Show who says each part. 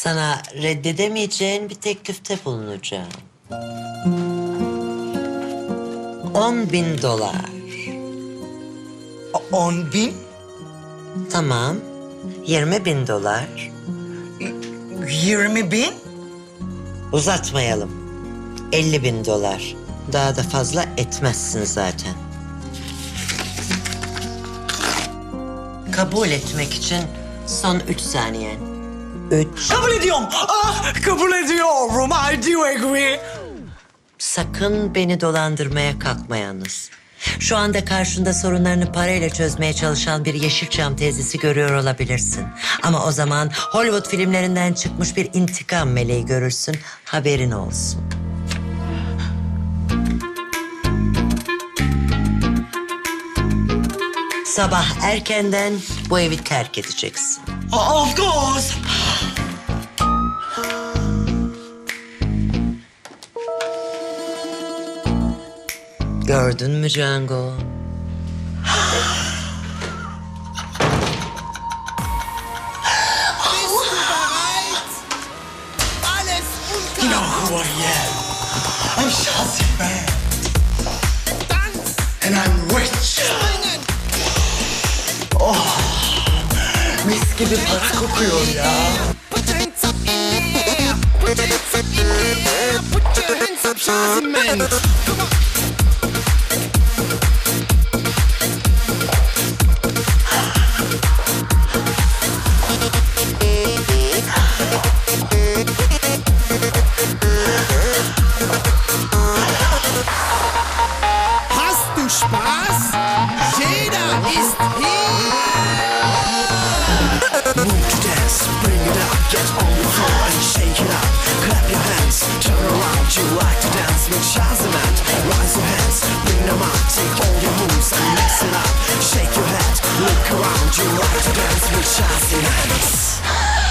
Speaker 1: Sana reddedemeyeceğin bir teklifte bulunacağım. On bin dolar.
Speaker 2: On bin?
Speaker 1: Tamam. Yirmi bin dolar.
Speaker 2: Yirmi bin?
Speaker 1: Uzatmayalım. Elli bin dolar. Daha da fazla etmezsin zaten. Kabul etmek için son üç saniyen. Üç.
Speaker 2: Kabul ediyorum. Ah, kabul ediyorum. I do agree.
Speaker 1: Sakın beni dolandırmaya kalkma yalnız. Şu anda karşında sorunlarını parayla çözmeye çalışan bir Yeşilçam teyzesi görüyor olabilirsin. Ama o zaman Hollywood filmlerinden çıkmış bir intikam meleği görürsün. Haberin olsun. Sabah erkenden bu evi terk edeceksin.
Speaker 2: Of course.
Speaker 1: Gördün mü Django?
Speaker 2: You know who I am. I'm Shazzy Man. And I'm rich. Oh, mis gibi para kokuyor ya.
Speaker 3: Put your hands up, Shazzy man. Come on. Spaß? Jeder ist hier.
Speaker 4: Move to dance, bring it up, get on the floor and shake it up. Clap your hands, turn around, you like to dance with Shazamand. Rise your hands, bring them up, take all your moves and mix it up. Shake your head, look around, you like to dance with Shazamand.